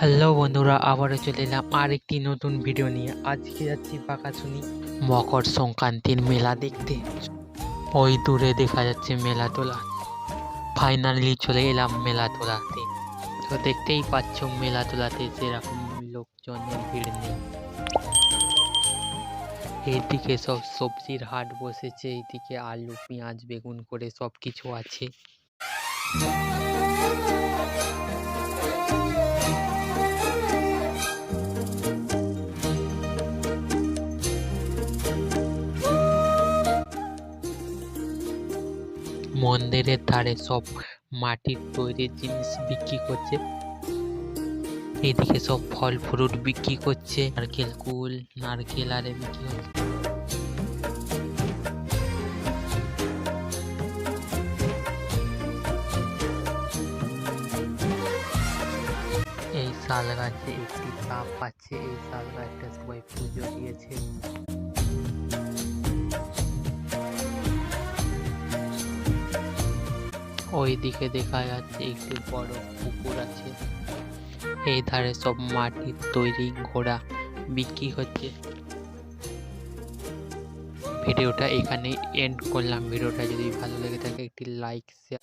Hello বন্ধুরা, আবারও চলে এলাম আর একটি নতুন ভিডিও নিয়ে। আজকে যাচ্ছি বাঁকাশুনি মকর সংক্রান্তির মেলা দেখতে। ওই দূরে দেখা যাচ্ছে মেলা তোলা। ফাইনালি চলে এলাম মেলা তোলাতে। তো দেখতেই পাচ্ছ মেলা তোলাতে সেরকম লোকজনের ভিড় নেই। এইদিকে সব সবজির হাট বসেছে এইদিকে আলু, পেঁয়াজ, বেগুন করে সব কিছু আছে। মন্দিরের ধারে সব মাটির তৈরি জিনিস বিক্রি করছে। এদিকে সব ফল, ফ্রুট বিক্রি করছে। নারকেল, কুল, নারকেল আরে বিক্রি করছে এই শাল গাছে একটি সাপ আছে। এই শাল গাছটা সবাই পুজো দিয়েছে। ওই দিকে দেখা যাচ্ছে একটি বড় পুকুর আছে। এই ধারে সব মাটির তৈরি ঘোড়া বিক্রি হচ্ছে। ভিডিওটা এখানে এন্ড করলাম। ভিডিওটা যদি ভালো লেগে থাকে একটি লাইক শেয়ার